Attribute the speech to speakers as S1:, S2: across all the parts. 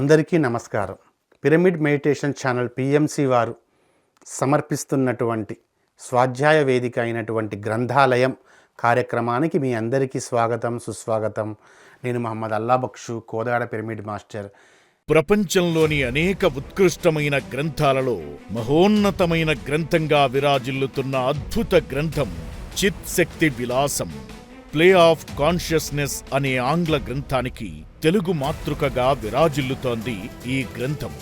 S1: అందరికీ నమస్కారం. Pyramid meditation channel PMC వారు సమర్పిస్తున్నటువంటి స్వాధ్యాయ వేదిక అయినటువంటి గ్రంథాలయం కార్యక్రమానికి మీ అందరికీ స్వాగతం సుస్వాగతం. నేను మహమ్మద్ అల్లాబక్షు కోదాడ పిరమిడ్ మాస్టర్.
S2: ప్రపంచంలోని అనేక ఉత్కృష్టమైన గ్రంథాలలో మహోన్నతమైన గ్రంథంగా విరాజిల్లుతున్న అద్భుత గ్రంథం Chit Shakti Vilasam. Play of consciousness అనే ఆంగ్ల గ్రంథానికి తెలుగు మాతృకగా విరాజిల్లుతోంది ఈ గ్రంథం.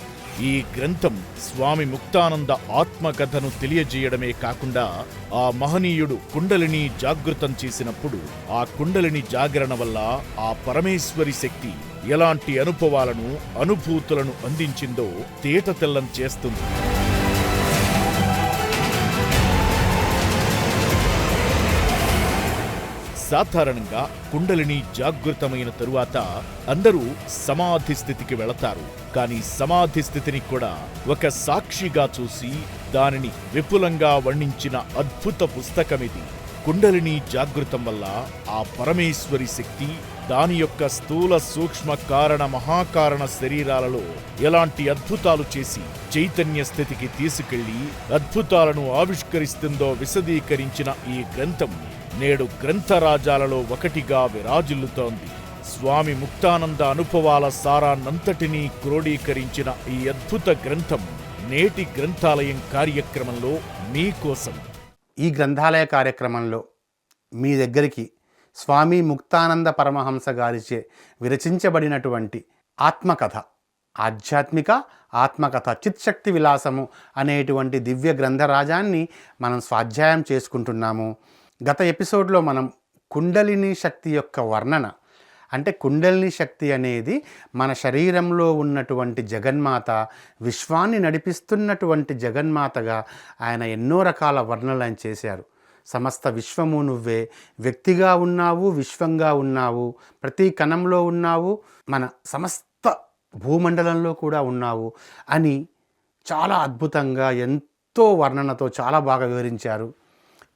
S2: ఈ గ్రంథం స్వామి ముక్తానంద ఆత్మకథను తెలియజేయడమే కాకుండా ఆ మహనీయుడు కుండలిని జాగృతం చేసినప్పుడు ఆ కుండలిని జాగరణ వల్ల ఆ పరమేశ్వరి శక్తి ఎలాంటి అనుభవాలను అనుభూతులను అందించిందో తేటతెల్లం చేస్తుంది. సాధారణంగా కుండలిని జాగృతమైన తరువాత అందరూ సమాధి స్థితికి వెళతారు. కానీ సమాధి స్థితిని కూడా ఒక సాక్షిగా చూసి దానిని విపులంగా వర్ణించిన అద్భుత పుస్తకమిది కుండలిని జాగృతం వల్ల ఆ పరమేశ్వరి శక్తి దాని యొక్క స్థూల సూక్ష్మ కారణ మహాకారణ శరీరాలలో ఎలాంటి అద్భుతాలు చేసి చైతన్య స్థితికి తీసుకెళ్ళి అద్భుతాలను ఆవిష్కరిస్తుందో విశదీకరించిన ఈ గ్రంథం నేడు గ్రంథరాజాలలో ఒకటిగా విరాజిల్లుతోంది. స్వామి ముక్తానంద అనుభవాల సారాన్నంతటినీ క్రోడీకరించిన ఈ అద్భుత గ్రంథం నేటి గ్రంథాలయం కార్యక్రమంలో మీకోసం
S1: ఈ గ్రంథాలయ కార్యక్రమంలో మీ దగ్గరికి స్వామి ముక్తానంద పరమహంస గారిచే విరచించబడినటువంటి ఆత్మకథ ఆధ్యాత్మిక ఆత్మకథ చిత్శక్తి విలాసము అనేటువంటి దివ్య గ్రంథరాజాన్ని మనం స్వాధ్యాయం చేసుకుంటున్నాము. గత ఎపిసోడ్లో మనం కుండలిని శక్తి యొక్క వర్ణన అంటే కుండలిని శక్తి అనేది మన శరీరంలో ఉన్నటువంటి జగన్మాత విశ్వాన్ని నడిపిస్తున్నటువంటి జగన్మాతగా ఆయన ఎన్నో రకాల వర్ణనలు ఆయన చేశారు. సమస్త విశ్వము నువ్వే వ్యక్తిగా ఉన్నావు విశ్వంగా ఉన్నావు ప్రతి కణంలో ఉన్నావు మన సమస్త భూమండలంలో కూడా ఉన్నావు అని చాలా అద్భుతంగా ఎంతో వర్ణనతో చాలా బాగా వివరించారు.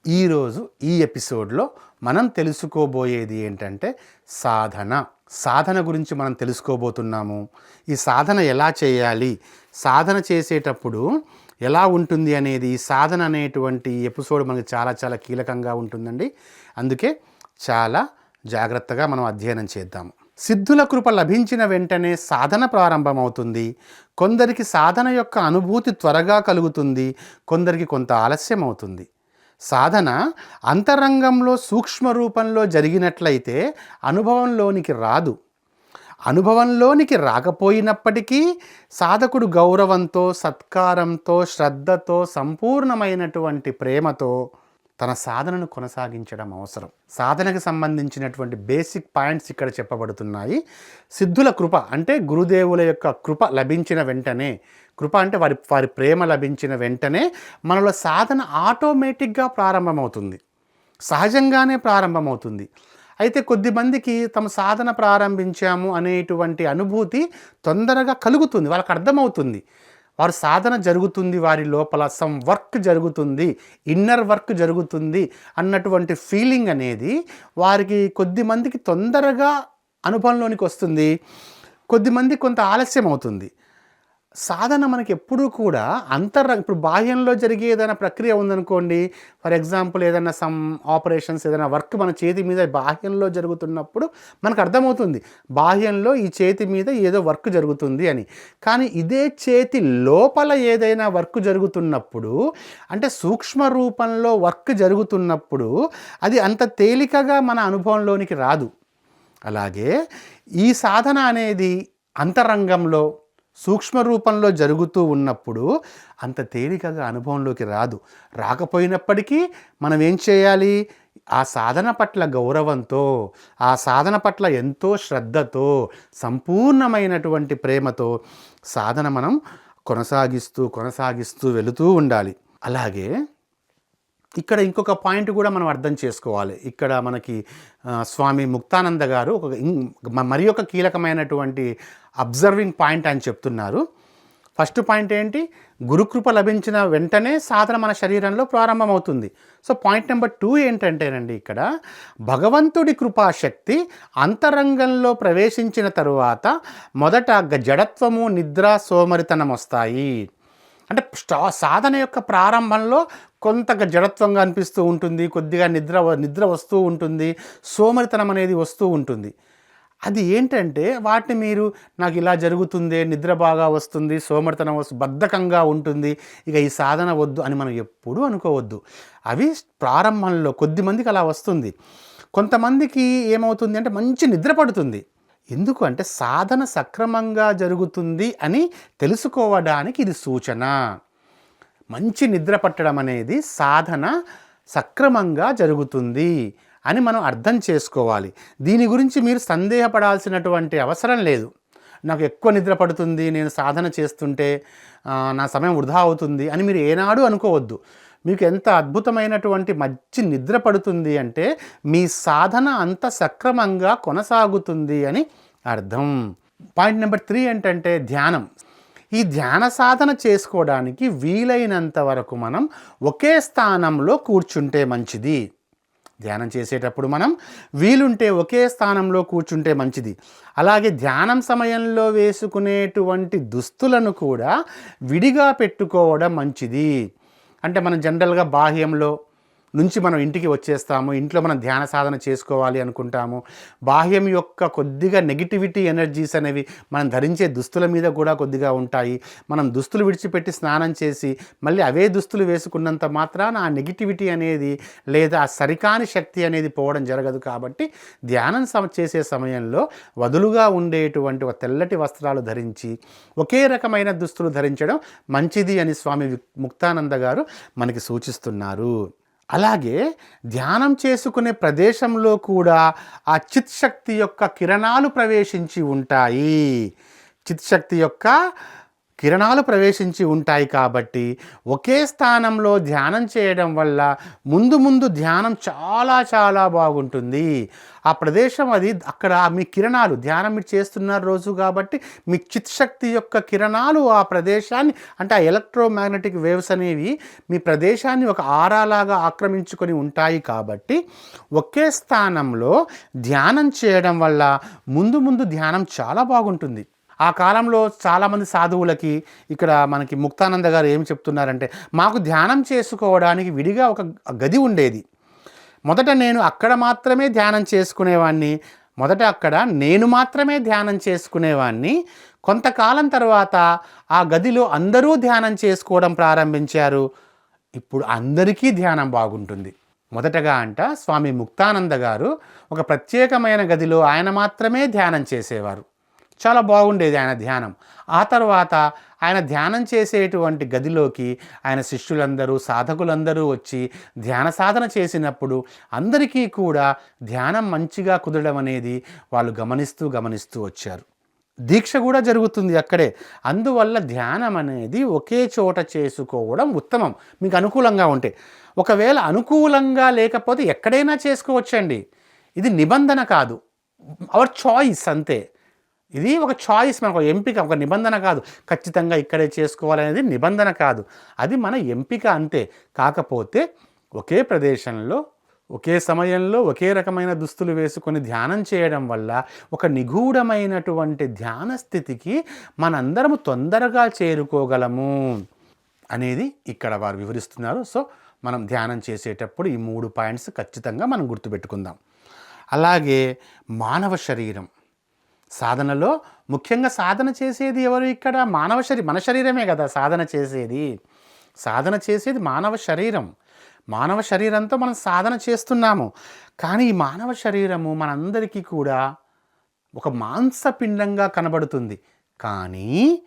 S1: ఈరోజు ఈ ఎపిసోడ్లో మనం తెలుసుకోబోయేది ఏంటంటే సాధన. సాధన గురించి మనం తెలుసుకోబోతున్నాము. ఈ సాధన ఎలా చేయాలి? సాధన చేసేటప్పుడు ఎలా ఉంటుంది అనేది ఈ సాధన అనేటువంటి ఎపిసోడ్ మనకు చాలా చాలా కీలకంగా ఉంటుందండి. అందుకే చాలా జాగ్రత్తగా మనం అధ్యయనం చేద్దాము సిద్ధుల కృప లభించిన వెంటనే సాధన ప్రారంభమవుతుంది. కొందరికి సాధన యొక్క అనుభూతి త్వరగా కలుగుతుంది. కొందరికి కొంత ఆలస్యం అవుతుంది సాధన అంతరంగంలో సూక్ష్మ రూపంలో జరిగినట్లయితే అనుభవంలోనికి రాదు. అనుభవంలోనికి రాకపోయినప్పటికీ సాధకుడు గౌరవంతో సత్కారంతో శ్రద్ధతో సంపూర్ణమైనటువంటి ప్రేమతో తన సాధనను కొనసాగించడం అవసరం. సాధనకు సంబంధించినటువంటి బేసిక్ పాయింట్స్ ఇక్కడ చెప్పబడుతున్నాయి. సిద్ధుల కృప అంటే గురుదేవుల యొక్క కృప లభించిన వెంటనే కృప అంటే వారి వారి ప్రేమ లభించిన వెంటనే మనలో సాధన ఆటోమేటిక్గా ప్రారంభమవుతుంది. సహజంగానే ప్రారంభమవుతుంది. అయితే కొద్దిమందికి తమ సాధన ప్రారంభించాము అనేటువంటి అనుభూతి తొందరగా కలుగుతుంది. వాళ్ళకి అర్థమవుతుంది. వారు సాధన జరుగుతుంది వారి లోపల సమ్ వర్క్ జరుగుతుంది ఇన్నర్ వర్క్ జరుగుతుంది అన్నటువంటి ఫీలింగ్ అనేది వారికి కొద్దిమందికి తొందరగా అనుభవంలోనికి వస్తుంది. కొద్దిమంది కొంత ఆలస్యం అవుతుంది సాధన మనకి ఎప్పుడూ కూడా అంతర్ ఇప్పుడు బాహ్యంలో జరిగే ఏదైనా ప్రక్రియ ఉందనుకోండి ఫర్ ఎగ్జాంపుల్ ఏదైనా సమ్ ఆపరేషన్స్ ఏదైనా వర్క్ మన చేతి మీద బాహ్యంలో జరుగుతున్నప్పుడు మనకు అర్థమవుతుంది బాహ్యంలో ఈ చేతి మీద ఏదో వర్క్ జరుగుతుంది అని. కానీ ఇదే చేతి లోపల ఏదైనా వర్క్ జరుగుతున్నప్పుడు అంటే సూక్ష్మ రూపంలో వర్క్ జరుగుతున్నప్పుడు అది అంత తేలికగా మన అనుభవంలోనికి రాదు. అలాగే ఈ సాధన అనేది అంతరంగంలో సూక్ష్మ రూపంలో జరుగుతూ ఉన్నప్పుడు అంత తేలికగా అనుభవంలోకి రాదు. రాకపోయినప్పటికీ మనం ఏం చేయాలి? ఆ సాధన పట్ల గౌరవంతో ఆ సాధన పట్ల ఎంతో శ్రద్ధతో సంపూర్ణమైనటువంటి ప్రేమతో సాధన మనం కొనసాగిస్తూ కొనసాగిస్తూ వెళుతూ ఉండాలి. అలాగే ఇక్కడ ఇంకొక పాయింట్ కూడా మనం అర్థం చేసుకోవాలి. ఇక్కడ మనకి స్వామి ముక్తానంద గారు ఒక ఇం- మ- మరి ఒక కీలకమైనటువంటి అబ్జర్వింగ్ పాయింట్ అని చెప్తున్నారు. ఫస్ట్ పాయింట్ ఏంటి? గురుకృప లభించిన వెంటనే సాధన మన శరీరంలో ప్రారంభమవుతుంది. సో పాయింట్ నెంబర్ టూ ఏంటంటేనండి ఇక్కడ భగవంతుడి కృపాశక్తి అంతరంగంలో ప్రవేశించిన తరువాత మొదట జడత్వము నిద్ర సోమరితనం వస్తాయి. అంటే సాధన యొక్క ప్రారంభంలో కొంత జడత్వంగా అనిపిస్తూ ఉంటుంది కొద్దిగా నిద్ర వ- నిద్ర వస్తూ ఉంటుంది సోమరితనం అనేది వస్తూ ఉంటుంది. అది ఏంటంటే వాటిని మీరు నాకు ఇలా జరుగుతుంది నిద్ర బాగా వస్తుంది సోమరితనం వస్తు బద్ధకంగా ఉంటుంది ఇక ఈ సాధన వద్దు అని మనం ఎప్పుడూ అనుకోవద్దు. అవి ప్రారంభంలో కొద్ది మందికి అలా వస్తుంది. కొంతమందికి ఏమవుతుంది అంటే మంచి నిద్ర పడుతుంది. ఎందుకు అంటే సాధన సక్రమంగా జరుగుతుంది అని తెలుసుకోవడానికి ఇది సూచన. మంచి నిద్ర పట్టడం అనేది సాధన సక్రమంగా జరుగుతుంది అని మనం అర్థం చేసుకోవాలి. దీని గురించి మీరు సందేహపడాల్సినటువంటి అవసరం లేదు. నాకు ఎక్కువ నిద్ర పడుతుంది నేను సాధన చేస్తుంటే నా సమయం వృధా అవుతుంది అని మీరు ఏనాడు అనుకోవద్దు. మీకు ఎంత అద్భుతమైనటువంటి మంచి నిద్ర పడుతుంది అంటే మీ సాధన అంత సక్రమంగా కొనసాగుతుంది అని అర్థం. పాయింట్ నెంబర్ త్రీ ఏంటంటే ధ్యానం. ఈ ధ్యాన సాధన చేసుకోవడానికి వీలైనంత వరకు మనం ఒకే స్థానంలో కూర్చుంటే మంచిది. ధ్యానం చేసేటప్పుడు మనం వీలుంటే ఒకే స్థానంలో కూర్చుంటే మంచిది. అలాగే ధ్యానం సమయంలో వేసుకునేటువంటి దుస్తులను కూడా విడిగా పెట్టుకోవడం మంచిది. అంటే మనం జనరల్గా బాహ్యంలో నుంచి మనం ఇంటికి వచ్చేస్తాము ఇంట్లో మనం ధ్యాన సాధన చేసుకోవాలి అనుకుంటాము. బాహ్యం యొక్క కొద్దిగా నెగిటివిటీ ఎనర్జీస్ అనేవి మనం ధరించే దుస్తుల మీద కూడా కొద్దిగా ఉంటాయి. మనం దుస్తులు విడిచిపెట్టి స్నానం చేసి మళ్ళీ అవే దుస్తులు వేసుకున్నంత మాత్రాన ఆ నెగిటివిటీ అనేది లేదా ఆ సరికాని శక్తి అనేది పోవడం జరగదు కాబట్టి ధ్యానం సమ చేసే సమయంలో వదులుగా ఉండేటువంటి తెల్లటి వస్త్రాలు ధరించి ఒకే రకమైన దుస్తులు ధరించడం మంచిది అని స్వామి ముక్తానంద గారు మనకి సూచిస్తున్నారు. అలాగే ధ్యానం చేసుకునే ప్రదేశంలో కూడా ఆ చిత్ శక్తి యొక్క కిరణాలు ప్రవేశించి ఉంటాయి. చిత్ శక్తి యొక్క కిరణాలు ప్రవేశించి ఉంటాయి కాబట్టి ఒకే స్థానంలో ధ్యానం చేయడం వల్ల ముందు ముందు ధ్యానం చాలా చాలా బాగుంటుంది. ఆ ప్రదేశం అది అక్కడ మీ కిరణాలు ధ్యానం మీరు చేస్తున్నారు రోజు కాబట్టి మీ చిత్శక్తి యొక్క కిరణాలు ఆ ప్రదేశాన్ని అంటే ఆ ఎలక్ట్రోమాగ్నెటిక్ వేవ్స్ అనేవి మీ ప్రదేశాన్ని ఒక ఆరాలాగా ఆక్రమించుకొని ఉంటాయి కాబట్టి ఒకే స్థానంలో ధ్యానం చేయడం వల్ల ముందు ముందు ధ్యానం చాలా బాగుంటుంది. ఆ కాలంలో చాలామంది సాధువులకి ఇక్కడ మనకి ముక్తానంద గారు ఏం చెప్తున్నారంటే మాకు ధ్యానం చేసుకోవడానికి విడిగా ఒక గది ఉండేది. మొదట నేను అక్కడ మాత్రమే ధ్యానం చేసుకునేవాడిని మొదట అక్కడ నేను మాత్రమే ధ్యానం చేసుకునేవాడిని కొంతకాలం తర్వాత ఆ గదిలో అందరూ ధ్యానం చేసుకోవడం ప్రారంభించారు. ఇప్పుడు అందరికీ ధ్యానం బాగుంటుంది. మొదటగా అంట స్వామి ముక్తానంద గారు ఒక ప్రత్యేకమైన గదిలో ఆయన మాత్రమే ధ్యానం చేసేవారు. చాలా బాగుండేది ఆయన ధ్యానం. ఆ తర్వాత ఆయన ధ్యానం చేసేటువంటి గదిలోకి ఆయన శిష్యులందరూ సాధకులందరూ వచ్చి ధ్యాన సాధన చేసినప్పుడు అందరికీ కూడా ధ్యానం మంచిగా కుదరడం అనేది వాళ్ళు గమనిస్తూ గమనిస్తూ వచ్చారు. దీక్ష కూడా జరుగుతుంది అక్కడే. అందువల్ల ధ్యానం అనేది ఒకే చోట చేసుకోవడం ఉత్తమం. మీకు అనుకూలంగా ఉంటే. ఒకవేళ అనుకూలంగా లేకపోతే ఎక్కడైనా చేసుకోవచ్చండి. ఇది నిబంధన కాదు. అవర్ చాయిస్ అంతే. ఇది ఒక చాయిస్ మనకు ఒక ఎంపిక ఒక నిబంధన కాదు. ఖచ్చితంగా ఇక్కడే చేసుకోవాలనేది నిబంధన కాదు. అది మన ఎంపిక అంతే. కాకపోతే ఒకే ప్రదేశంలో ఒకే సమయంలో ఒకే రకమైన దుస్తులు వేసుకొని ధ్యానం చేయడం వల్ల ఒక నిగూఢమైనటువంటి ధ్యాన స్థితికి మనందరము తొందరగా చేరుకోగలము అనేది ఇక్కడ వారు వివరిస్తున్నారు. సో మనం ధ్యానం చేసేటప్పుడు ఈ మూడు పాయింట్స్ ఖచ్చితంగా మనం గుర్తుపెట్టుకుందాం. అలాగే మానవ శరీరం. సాధనలో ముఖ్యంగా సాధన చేసేది ఎవరు ఇక్కడ? మానవ శరీరం మన శరీరమే కదా సాధన చేసేది. సాధన చేసేది మానవ శరీరం. మానవ శరీరంతో మనం సాధన చేస్తున్నాము. కానీ ఈ మానవ శరీరము మనందరికీ కూడా ఒక మాంసపిండంగా కనబడుతుంది. కానీ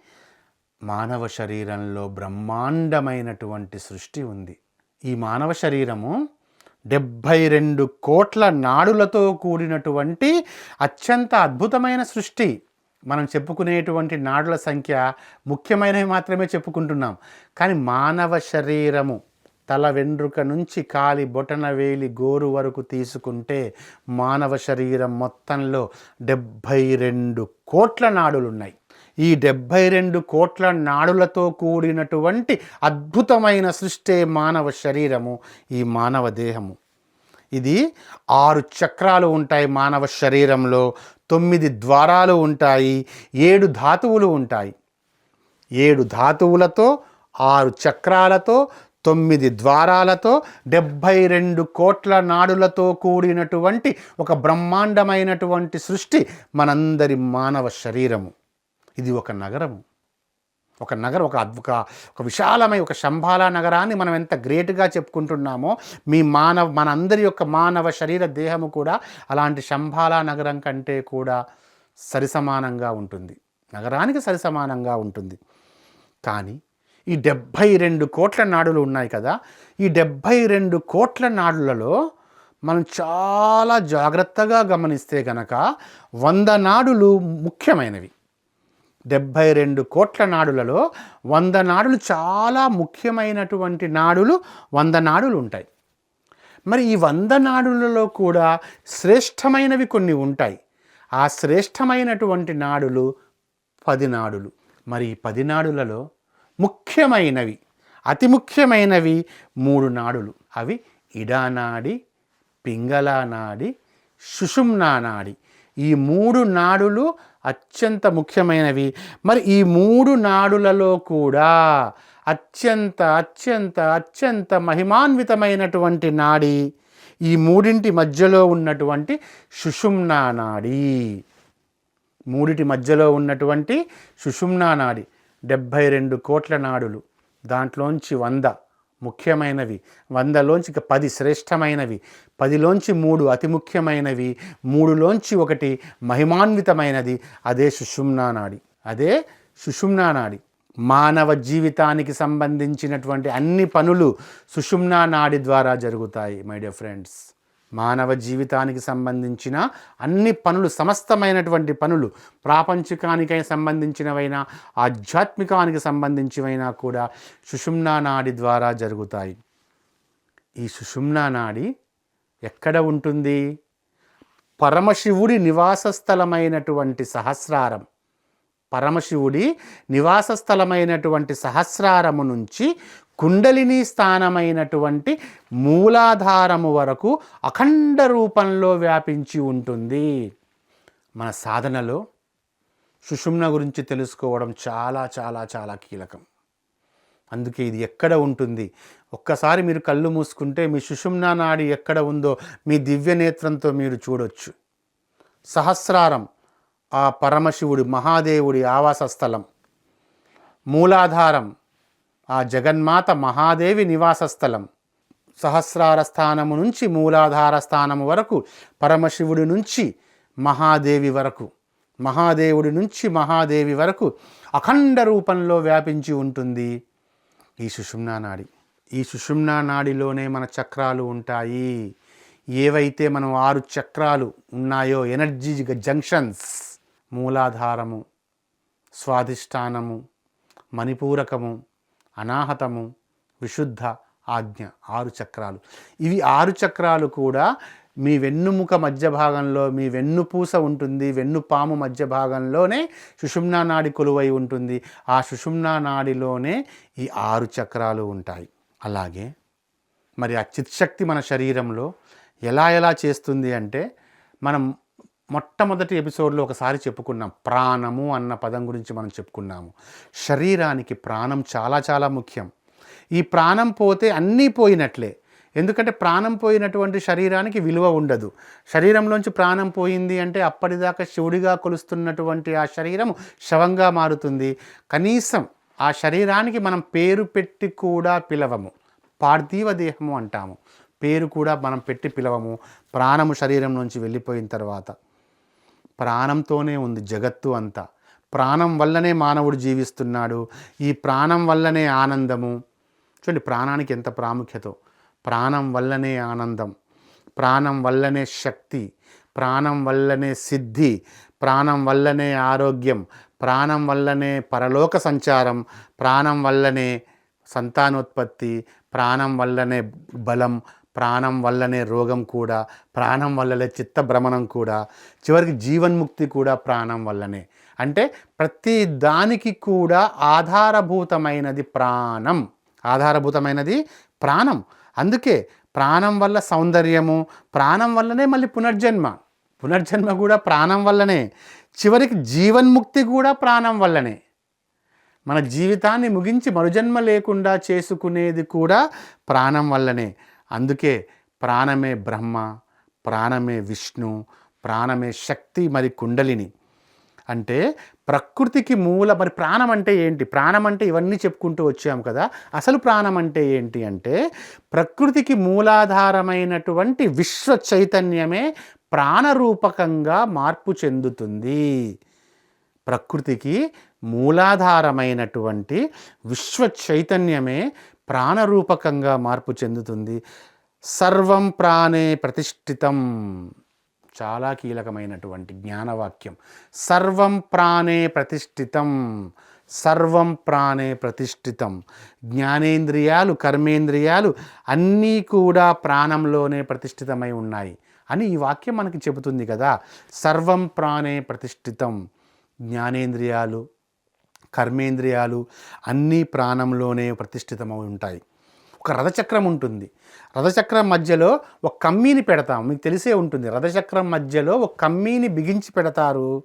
S1: మానవ శరీరంలో బ్రహ్మాండమైనటువంటి సృష్టి ఉంది. ఈ మానవ శరీరము డెబ్భై రెండు కోట్ల నాడులతో కూడినటువంటి అత్యంత అద్భుతమైన సృష్టి. మనం చెప్పుకునేటువంటి నాడుల సంఖ్య ముఖ్యమైనవి మాత్రమే చెప్పుకుంటున్నాం. కానీ మానవ శరీరము తల వెండ్రుక నుంచి కాలి బొటన వేలి గోరు వరకు తీసుకుంటే మానవ శరీరం మొత్తంలో డెబ్భై రెండు కోట్ల నాడులు ఉన్నాయి ఈ డెబ్భై రెండు కోట్ల నాడులతో కూడినటువంటి అద్భుతమైన సృష్టే మానవ శరీరము ఈ మానవ దేహము. ఇది ఆరు చక్రాలు ఉంటాయి మానవ శరీరంలో తొమ్మిది ద్వారాలు ఉంటాయి ఏడు ధాతువులు ఉంటాయి. ఏడు ధాతువులతో ఆరు చక్రాలతో తొమ్మిది ద్వారాలతో డెబ్భై రెండు కోట్ల నాడులతో కూడినటువంటి ఒక బ్రహ్మాండమైనటువంటి సృష్టి మనందరి మానవ శరీరము. ఇది ఒక నగరము ఒక నగరం ఒక అద్భుత ఒక విశాలమైన ఒక శంభాల నగరాన్ని మనం ఎంత గ్రేట్గా చెప్పుకుంటున్నామో మీ మానవ మనందరి యొక్క మానవ శరీర దేహము కూడా అలాంటి శంభాల నగరం కంటే కూడా సరిసమానంగా ఉంటుంది. నగరానికి సరిసమానంగా ఉంటుంది. కానీ ఈ డెబ్భై రెండు కోట్ల నాడులు ఉన్నాయి కదా ఈ డెబ్భై రెండు కోట్ల నాడులలో మనం చాలా జాగ్రత్తగా గమనిస్తే గనక వంద నాడులు ముఖ్యమైనవి. డెబ్భై రెండు కోట్ల నాడులలో వంద నాడులు చాలా ముఖ్యమైనటువంటి నాడులు వంద నాడులు ఉంటాయి. మరి ఈ వంద నాడులలో కూడా శ్రేష్టమైనవి కొన్ని ఉంటాయి. ఆ శ్రేష్టమైనటువంటి నాడులు పది నాడులు. మరి ఈ పది నాడులలో ముఖ్యమైనవి అతి ముఖ్యమైనవి మూడు నాడులు. అవి ఇడానాడి పింగళానాడి సుషుమ్నా నాడి. ఈ మూడు నాడులు అత్యంత ముఖ్యమైనవి. మరి ఈ మూడు నాడులలో కూడా అత్యంత అత్యంత అత్యంత మహిమాన్వితమైనటువంటి నాడి ఈ మూడింటి మధ్యలో ఉన్నటువంటి సుషుమ్నా నాడి. మూడిటి మధ్యలో ఉన్నటువంటి సుషుమ్నా నాడి. డెబ్భై రెండు కోట్ల నాడులు. దాంట్లోంచి వంద. ముఖ్యమైనవి. వందలోంచి ఇక పది శ్రేష్టమైనవి. పదిలోంచి మూడు అతి ముఖ్యమైనవి. మూడులోంచి ఒకటి మహిమాన్వితమైనది. అదే సుషుమ్నా నాడి. అదే సుషుమ్నా నాడి. మానవ జీవితానికి సంబంధించినటువంటి అన్ని పనులు సుషుమ్నా నాడి ద్వారా జరుగుతాయి మై డియర్ ఫ్రెండ్స్. మానవ జీవితానికి సంబంధించిన అన్ని పనులు సమస్తమైనటువంటి పనులు ప్రాపంచికానికై సంబంధించినవైనా ఆధ్యాత్మికానికి సంబంధించినవైనా కూడా సుషుమ్నా నాడి ద్వారా జరుగుతాయి. ఈ సుషుమ్నా నాడి ఎక్కడ ఉంటుంది? పరమశివుడి నివాస స్థలమైనటువంటి సహస్రారం. పరమశివుడి నివాస స్థలమైనటువంటి సహస్రారము నుంచి కుండలిని స్థానమైనటువంటి మూలాధారము వరకు అఖండ రూపంలో వ్యాపించి ఉంటుంది. మన సాధనలో సుషుమ్న గురించి తెలుసుకోవడం చాలా చాలా చాలా కీలకం. అందుకే ఇది ఎక్కడ ఉంటుంది? ఒక్కసారి మీరు కళ్ళు మూసుకుంటే మీ సుషుమ్నా నాడి ఎక్కడ ఉందో మీ దివ్య నేత్రంతో మీరు చూడొచ్చు. సహస్రారం ఆ పరమశివుడి మహాదేవుడి ఆవాస స్థలం. మూలాధారం ఆ జగన్మాత మహాదేవి నివాస స్థలం. సహస్రార స్థానము నుంచి మూలాధార స్థానము వరకు పరమశివుడి నుంచి మహాదేవి వరకు మహాదేవుడి నుంచి మహాదేవి వరకు అఖండ రూపంలో వ్యాపించి ఉంటుంది ఈ సుషుమ్నా నాడి. ఈ సుషుమ్నా నాడిలోనే మన చక్రాలు ఉంటాయి. ఏవైతే మనం ఆరు చక్రాలు ఉన్నాయో ఎనర్జీ జంక్షన్స్ మూలాధారము స్వాధిష్టానము మణిపూరకము అనాహతము విశుద్ధ ఆజ్ఞ ఆరు చక్రాలు. ఇవి ఆరు చక్రాలు కూడా మీ వెన్నుముక మధ్య భాగంలో మీ వెన్నుపూస ఉంటుంది వెన్నుపాము మధ్య భాగంలోనే సుషుమ్నా నాడి కొలువై ఉంటుంది. ఆ సుషుమ్నా నాడిలోనే ఈ ఆరు చక్రాలు ఉంటాయి. అలాగే మరి ఆ చిత్శక్తి మన శరీరంలో ఎలా ఎలా చేస్తుంది అంటే మనం మొట్టమొదటి ఎపిసోడ్లో ఒకసారి చెప్పుకున్నాం. ప్రాణము అన్న పదం గురించి మనం చెప్పుకున్నాము. శరీరానికి ప్రాణం చాలా చాలా ముఖ్యం. ఈ ప్రాణం పోతే అన్నీ పోయినట్లే. ఎందుకంటే ప్రాణం పోయినటువంటి శరీరానికి విలువ ఉండదు. శరీరంలోంచి ప్రాణం పోయింది అంటే అప్పటిదాకా శివుడిగా కొలుస్తున్నటువంటి ఆ శరీరం శవంగా మారుతుంది. కనీసం ఆ శరీరానికి మనం పేరు పెట్టి కూడా పిలవము. పార్థివ దేహము అంటాము. పేరు కూడా మనం పెట్టి పిలవము. ప్రాణము శరీరం నుంచి వెళ్ళిపోయిన తర్వాత. ప్రాణంతోనే ఉంది జగత్తు అంతా. ప్రాణం వల్లనే మానవుడు జీవిస్తున్నాడు. ఈ ప్రాణం వల్లనే ఆనందము. చూడండి ప్రాణానికి ఎంత ప్రాముఖ్యత. ప్రాణం వల్లనే ఆనందం. ప్రాణం వల్లనే శక్తి. ప్రాణం వల్లనే సిద్ధి. ప్రాణం వల్లనే ఆరోగ్యం. ప్రాణం వల్లనే పరలోక సంచారం. ప్రాణం వల్లనే సంతానోత్పత్తి. ప్రాణం వల్లనే బలం. ప్రాణం వల్లనే రోగం కూడా ప్రాణం వల్లనే చిత్తభ్రమణం కూడా చివరికి జీవన్ముక్తి కూడా ప్రాణం వల్లనే. అంటే ప్రతి దానికి కూడా ఆధారభూతమైనది ప్రాణం. ఆధారభూతమైనది ప్రాణం. అందుకే ప్రాణం వల్ల సౌందర్యము ప్రాణం వల్లనే మళ్ళీ పునర్జన్మ. పునర్జన్మ కూడా ప్రాణం వల్లనే. చివరికి జీవన్ముక్తి కూడా ప్రాణం వల్లనే. మన జీవితాన్ని ముగించి మరుజన్మ లేకుండా చేసుకునేది కూడా ప్రాణం వల్లనే. అందుకే ప్రాణమే బ్రహ్మ ప్రాణమే విష్ణు ప్రాణమే శక్తి మరి కుండలిని. అంటే ప్రకృతికి మూల మరి ప్రాణం అంటే ఏంటి? ప్రాణం అంటే ఇవన్నీ చెప్పుకుంటూ వచ్చాము కదా. అసలు ప్రాణం అంటే ఏంటి అంటే ప్రకృతికి మూలాధారమైనటువంటి విశ్వ చైతన్యమే ప్రాణరూపకంగా మార్పు చెందుతుంది. ప్రకృతికి మూలాధారమైనటువంటి విశ్వ చైతన్యమే ప్రాణరూపకంగా మార్పు చెందుతుంది. సర్వం ప్రాణే ప్రతిష్ఠితం. చాలా కీలకమైనటువంటి జ్ఞానవాక్యం. సర్వం ప్రాణే ప్రతిష్ఠితం. సర్వం ప్రాణే ప్రతిష్ఠితం. జ్ఞానేంద్రియాలు కర్మేంద్రియాలు అన్నీ కూడా ప్రాణంలోనే ప్రతిష్ఠితమై ఉన్నాయి అని ఈ వాక్యం మనకి చెబుతుంది కదా. సర్వం ప్రాణే ప్రతిష్ఠితం. జ్ఞానేంద్రియాలు కర్మేంద్రియాలు అన్నీ ప్రాణంలోనే ప్రతిష్ఠితమై ఉంటాయి. ఒక రథచక్రం ఉంటుంది. రథచక్రం మధ్యలో ఒక కమ్మీని పెడతాం. మీకు తెలిసే ఉంటుంది. రథచక్రం మధ్యలో ఒక కమ్మీని బిగించి పెడతారు.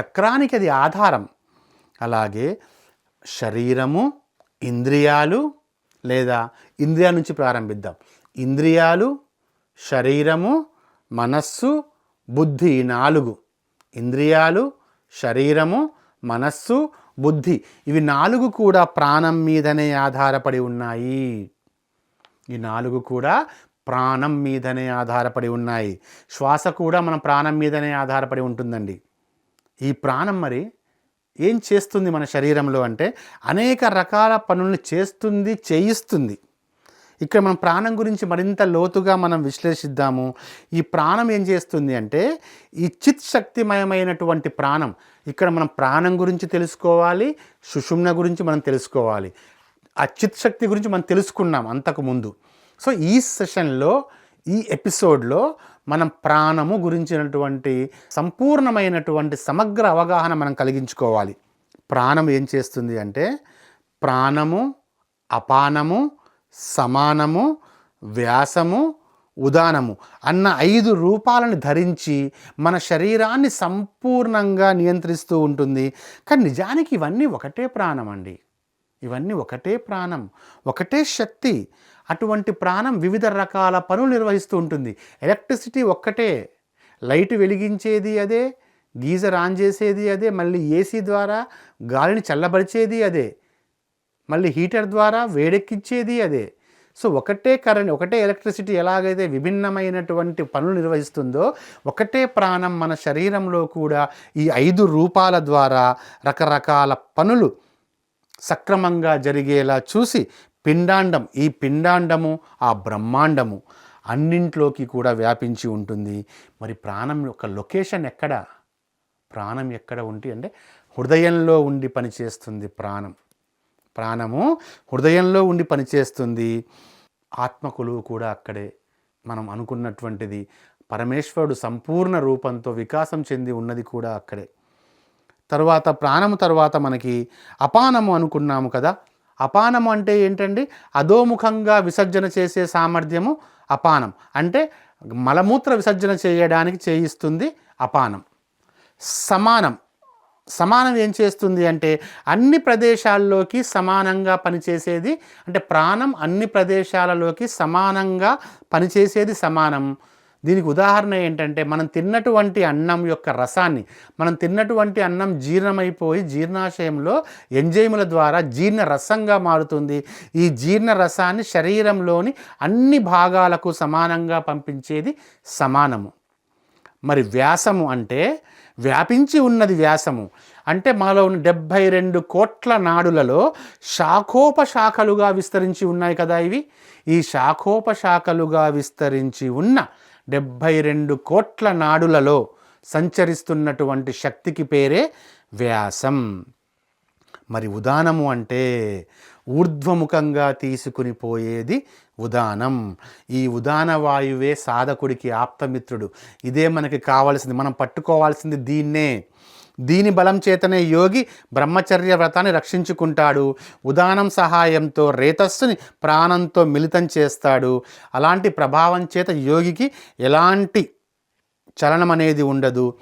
S1: చక్రానికి అది ఆధారం. అలాగే శరీరము ఇంద్రియాలు లేదా ఇంద్రియాల నుంచి ప్రారంభిద్దాం. ఇంద్రియాలు శరీరము మనస్సు బుద్ధి నాలుగు. ఇంద్రియాలు శరీరము మనస్సు బుద్ధి. ఇవి నాలుగు కూడా ప్రాణం మీదనే ఆధారపడి ఉన్నాయి. ఈ నాలుగు కూడా ప్రాణం మీదనే ఆధారపడి ఉన్నాయి. శ్వాస కూడా మన ప్రాణం మీదనే ఆధారపడి ఉంటుందండి. ఈ ప్రాణం మరి ఏం చేస్తుంది మన శరీరంలో అంటే అనేక రకాల పనులను చేస్తుంది చేయిస్తుంది. ఇక్కడ మనం ప్రాణం గురించి మరింత లోతుగా మనం విశ్లేషిద్దాము. ఈ ప్రాణం ఏం చేస్తుంది అంటే ఈ చిత్ శక్తిమయమైనటువంటి ప్రాణం ఇక్కడ మనం ప్రాణం గురించి తెలుసుకోవాలి సుషుమ్న గురించి మనం తెలుసుకోవాలి. అచ్యుత్ శక్తి గురించి మనం తెలుసుకున్నాం అంతకు ముందు. సో ఈ సెషన్లో ఈ ఎపిసోడ్లో మనం ప్రాణము గురించినటువంటి సంపూర్ణమైనటువంటి సమగ్ర అవగాహన మనం కలిగించుకోవాలి. ప్రాణం ఏం చేస్తుంది అంటే ప్రాణము అపానము సమానము వ్యాసము ఉదానము అన్న ఐదు రూపాలను ధరించి మన శరీరాన్ని సంపూర్ణంగా నియంత్రిస్తూ ఉంటుంది. కానీ నిజానికి ఇవన్నీ ఒకటే ప్రాణం అండి. ఇవన్నీ ఒకటే ప్రాణం ఒకటే శక్తి. అటువంటి ప్రాణం వివిధ రకాల పనులు నిర్వహిస్తూ ఉంటుంది. ఎలక్ట్రిసిటీ ఒక్కటే. లైట్ వెలిగించేది అదే గీజర్ ఆన్ చేసేది అదే మళ్ళీ ఏసీ ద్వారా గాలిని చల్లబరిచేది అదే మళ్ళీ హీటర్ ద్వారా వేడెక్కించేది అదే. సో ఒకటే కరెంట్ ఒకటే ఎలక్ట్రిసిటీ ఎలాగైతే విభిన్నమైనటువంటి పనులు నిర్వహిస్తుందో ఒకటే ప్రాణం మన శరీరంలో కూడా ఈ ఐదు రూపాల ద్వారా రకరకాల పనులు సక్రమంగా జరిగేలా చూసి పిండాండం ఈ పిండాండము ఆ బ్రహ్మాండము అన్నింట్లోకి కూడా వ్యాపించి ఉంటుంది. మరి ప్రాణం యొక్క లొకేషన్ ఎక్కడ? ప్రాణం ఎక్కడ ఉండి అంటే హృదయంలో ఉండి పనిచేస్తుంది ప్రాణం. ప్రాణము హృదయంలో ఉండి పనిచేస్తుంది. ఆత్మకులు కూడా అక్కడే. మనం అనుకున్నటువంటిది పరమేశ్వరుడు సంపూర్ణ రూపంతో వికాసం చెంది ఉన్నది కూడా అక్కడే. తరువాత ప్రాణము తర్వాత మనకి అపానము అనుకున్నాము కదా. అపానము అంటే ఏంటండి? అధోముఖంగా విసర్జన చేసే సామర్థ్యము అపానం. అంటే మలమూత్ర విసర్జన చేయడానికి చేయిస్తుంది అపానం. సమానం. సమానం ఏం చేస్తుంది అంటే అన్ని ప్రదేశాల్లోకి సమానంగా పనిచేసేది అంటే ప్రాణం అన్ని ప్రదేశాలలోకి సమానంగా పనిచేసేది సమానం. దీనికి ఉదాహరణ ఏంటంటే మనం తిన్నటువంటి అన్నం యొక్క రసాన్ని మనం తిన్నటువంటి అన్నం జీర్ణమైపోయి జీర్ణాశయంలో ఎంజైముల ద్వారా జీర్ణ రసంగా మారుతుంది. ఈ జీర్ణ రసాన్ని శరీరంలోని అన్ని భాగాలకు సమానంగా పంపించేది సమానము. మరి వ్యాసము అంటే వ్యాపించి ఉన్నది వ్యాసము. అంటే మాలో ఉన్న డెబ్భై రెండు కోట్ల నాడులలో శాఖోపశాఖలుగా విస్తరించి ఉన్నాయి కదా ఇవి. ఈ శాఖోపశాఖలుగా విస్తరించి ఉన్న డెబ్భై రెండు కోట్ల నాడులలో సంచరిస్తున్నటువంటి శక్తికి పేరే వ్యాసం. మరి ఉదానము అంటే ఊర్ధ్వముఖంగా తీసుకుని పోయేది ఉదానం. ఈ ఉదాన వాయువే సాధకుడికి ఆప్తమిత్రుడు. ఇదే మనకి కావాల్సింది. మనం పట్టుకోవాల్సింది దీన్నే. దీని బలం చేతనే యోగి బ్రహ్మచర్య వ్రతాన్ని రక్షించుకుంటాడు. ఉదానం సహాయంతో రేతస్సుని ప్రాణంతో మిళితం చేస్తాడు. అలాంటి ప్రభావం చేత యోగికి ఎలాంటి చలనం అనేది ఉండదు.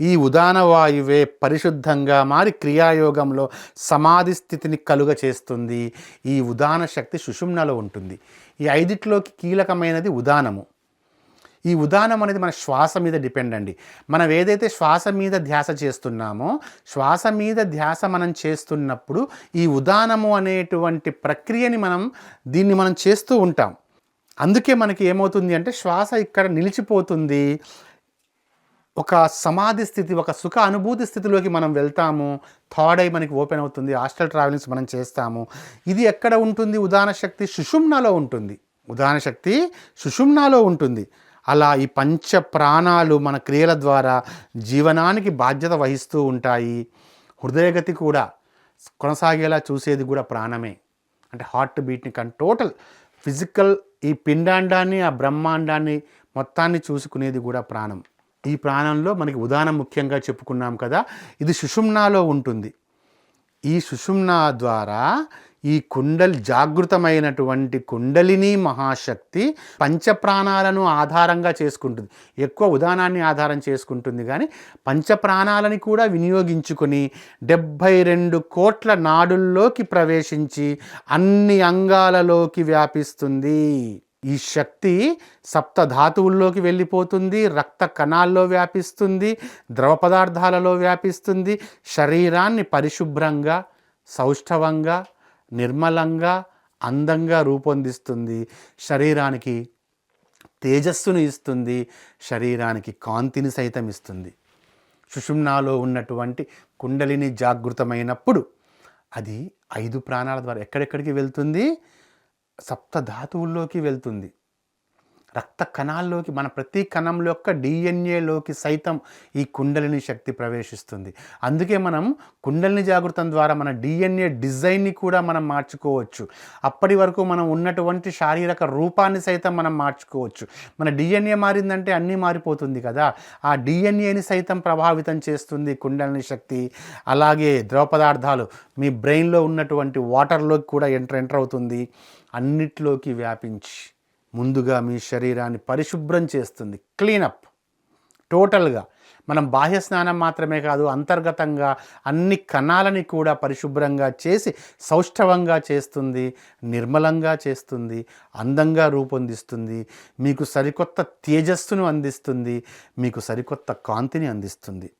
S1: ఈ ఉదాన వాయువే పరిశుద్ధంగా మారి క్రియాయోగంలో సమాధి స్థితిని కలుగ చేస్తుంది ఈ ఉదాన శక్తి సుషుమ్నలో ఉంటుంది. ఈ ఐదిట్లోకి కీలకమైనది ఉదానము. ఈ ఉదానం అనేది మన శ్వాస మీద డిపెండ్ అండి. మనం ఏదైతే శ్వాస మీద ధ్యాస చేస్తున్నామో శ్వాస మీద ధ్యాస మనం చేస్తున్నప్పుడు ఈ ఉదానము అనేటువంటి ప్రక్రియని మనం దీన్ని మనం చేస్తూ ఉంటాం. అందుకే మనకి ఏమవుతుంది అంటే శ్వాస ఇక్కడ నిలిచిపోతుంది. ఒక సమాధి స్థితి ఒక సుఖ అనుభూతి స్థితిలోకి మనం వెళ్తాము థర్డ్ ఐ మనకి ఓపెన్ అవుతుంది హాస్టల్ ట్రావెలింగ్స్ మనం చేస్తాము. ఇది ఎక్కడ ఉంటుంది? ఉదాహరణ శక్తి సుషుమ్నాలో ఉంటుంది. ఉదాహరణ శక్తి సుషుమ్నాలో ఉంటుంది. అలా ఈ పంచ ప్రాణాలు మన క్రియల ద్వారా జీవనానికి బాధ్యత వహిస్తూ ఉంటాయి. హృదయగతి కూడా కొనసాగేలా చూసేది కూడా ప్రాణమే. అంటే హార్ట్ బీట్ని కానీ టోటల్ ఫిజికల్ ఈ పిండాండాన్ని ఆ బ్రహ్మాండాన్ని మొత్తాన్ని చూసుకునేది కూడా ప్రాణం. ఈ ప్రాణంలో మనకి ఉదాహరణ ముఖ్యంగా చెప్పుకున్నాం కదా ఇది సుషుమ్నాలో ఉంటుంది. ఈ సుషుమ్నా ద్వారా ఈ కుండలి జాగృతమైనటువంటి కుండలిని మహాశక్తి పంచప్రాణాలను ఆధారంగా చేసుకుంటుంది. ఎక్కువ ఉదానాన్ని ఆధారం చేసుకుంటుంది కానీ పంచప్రాణాలని కూడా వినియోగించుకొని డెబ్భై రెండు కోట్ల నాడుల్లోకి ప్రవేశించి అన్ని అంగాలలోకి వ్యాపిస్తుంది. ఈ శక్తి సప్త ధాతువుల్లోకి వెళ్ళిపోతుంది రక్త కణాల్లో వ్యాపిస్తుంది ద్రవ పదార్థాలలో వ్యాపిస్తుంది. శరీరాన్ని పరిశుభ్రంగా సౌష్ఠవంగా నిర్మలంగా అందంగా రూపొందిస్తుంది. శరీరానికి తేజస్సును ఇస్తుంది శరీరానికి కాంతిని సైతం ఇస్తుంది. సుషుమ్నాలో ఉన్నటువంటి కుండలిని జాగృతమైనప్పుడు అది ఐదు ప్రాణాల ద్వారా ఎక్కడెక్కడికి వెళ్తుంది? సప్త ధాతువుల్లోకి వెళ్తుంది. రక్త కణాల్లోకి మన ప్రతి కణంలో యొక్క డిఎన్ఏలోకి సైతం ఈ కుండలిని శక్తి ప్రవేశిస్తుంది. అందుకే మనం కుండలిని జాగృతం ద్వారా మన డిఎన్ఏ డిజైన్ని కూడా మనం మార్చుకోవచ్చు. అప్పటి వరకు మనం ఉన్నటువంటి శారీరక రూపాన్ని సైతం మనం మార్చుకోవచ్చు. మన డిఎన్ఏ మారిందంటే అన్నీ మారిపోతుంది కదా. ఆ డిఎన్ఏని సైతం ప్రభావితం చేస్తుంది కుండలిని శక్తి. అలాగే ద్రవ పదార్థాలు మీ బ్రెయిన్లో ఉన్నటువంటి వాటర్లోకి కూడా ఎంటర్ ఎంటర్ అవుతుంది. అన్నిట్లోకి వ్యాపించి ముందుగా మీ శరీరాన్ని పరిశుభ్రం చేస్తుంది. క్లీనప్ టోటల్గా మనం బాహ్య స్నానం మాత్రమే కాదు అంతర్గతంగా అన్ని కణాలని కూడా పరిశుభ్రంగా చేసి సౌష్ఠవంగా చేస్తుంది నిర్మలంగా చేస్తుంది అందంగా రూపొందిస్తుంది. మీకు సరికొత్త తేజస్సును అందిస్తుంది మీకు సరికొత్త కాంతిని అందిస్తుంది.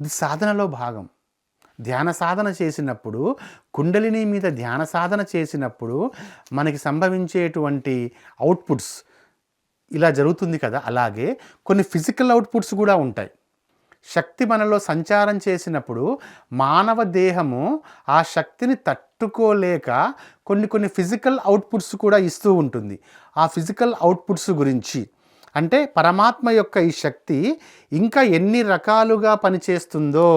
S1: ఇది సాధనలో భాగం. ధ్యాన సాధన చేసినప్పుడు కుండలిని మీద ధ్యాన సాధన చేసినప్పుడు మనకి సంభవించేటువంటి అవుట్పుట్స్ ఇలా జరుగుతుంది కదా అలాగే కొన్ని ఫిజికల్ అవుట్పుట్స్ కూడా ఉంటాయి. శక్తి మనలో సంచారం చేసినప్పుడు మానవ దేహము ఆ శక్తిని తట్టుకోలేక కొన్ని కొన్ని ఫిజికల్ అవుట్పుట్స్ కూడా ఇస్తూ ఉంటుంది. ఆ ఫిజికల్ అవుట్పుట్స్ గురించి అంటే పరమాత్మ యొక్క ఈ శక్తి ఇంకా ఎన్ని రకాలుగా పనిచేస్తుందో.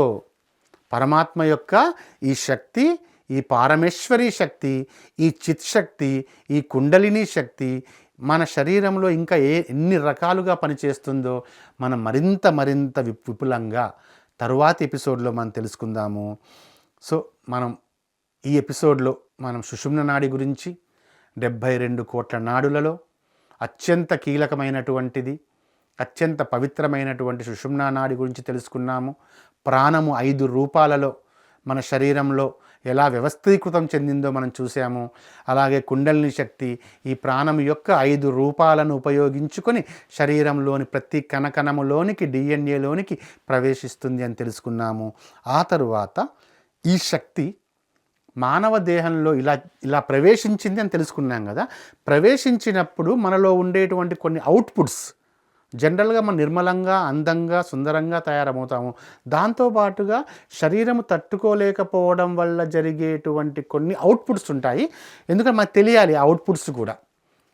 S1: పరమాత్మ యొక్క ఈ శక్తి ఈ పారమేశ్వరి శక్తి ఈ చిత్ శక్తి ఈ కుండలిని శక్తి మన శరీరంలో ఇంకా ఏ ఎన్ని రకాలుగా పనిచేస్తుందో మనం మరింత మరింత విప్ విపులంగా తరువాతి ఎపిసోడ్లో మనం తెలుసుకుందాము. సో మనం ఈ ఎపిసోడ్లో మనం సుషుమ్న నాడి గురించి డెబ్భై రెండు కోట్ల నాడులలో అత్యంత కీలకమైనటువంటిది అత్యంత పవిత్రమైనటువంటి సుషుమ్నా నాడి గురించి తెలుసుకున్నాము. ప్రాణము ఐదు రూపాలలో మన శరీరంలో ఎలా వ్యవస్థీకృతం చెందిందో మనం చూసాము అలాగే కుండలిని శక్తి ఈ ప్రాణం యొక్క ఐదు రూపాలను ఉపయోగించుకొని శరీరంలోని ప్రతి కణకణములోనికి డిఎన్ఏలోనికి ప్రవేశిస్తుంది అని తెలుసుకున్నాము. ఆ తరువాత ఈ శక్తి మానవ దేహంలో ఇలా ఇలా ప్రవేశించింది అని తెలుసుకున్నాం కదా. ప్రవేశించినప్పుడు మనలో ఉండేటువంటి కొన్ని అవుట్పుట్స్ జనరల్గా మనం నిర్మలంగా అందంగా సుందరంగా తయారమవుతాము. దాంతోపాటుగా శరీరం తట్టుకోలేకపోవడం వల్ల జరిగేటువంటి కొన్ని అవుట్పుట్స్ ఉంటాయి. ఎందుకంటే మనకు తెలియాలి ఆ అవుట్పుట్స్ కూడా.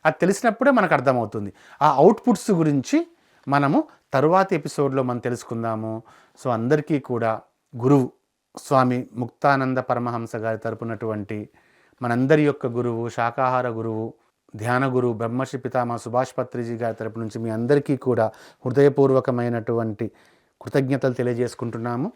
S1: అది తెలిసినప్పుడే మనకు అర్థమవుతుంది. ఆ అవుట్పుట్స్ గురించి మనము తరువాతి ఎపిసోడ్లో మనం తెలుసుకుందాము. సో అందరికీ కూడా గురువు స్వామి ముక్తానంద పరమహంస గారి తరపునటువంటి మనందరి యొక్క గురువు శాకాహార గురువు ధ్యాన గురు బ్రహ్మర్షి పితామా సుభాష్ పత్రిజీ గారి తరపు నుంచి మీ అందరికీ కూడా హృదయపూర్వకమైనటువంటి కృతజ్ఞతలు తెలియజేసుకుంటున్నాము.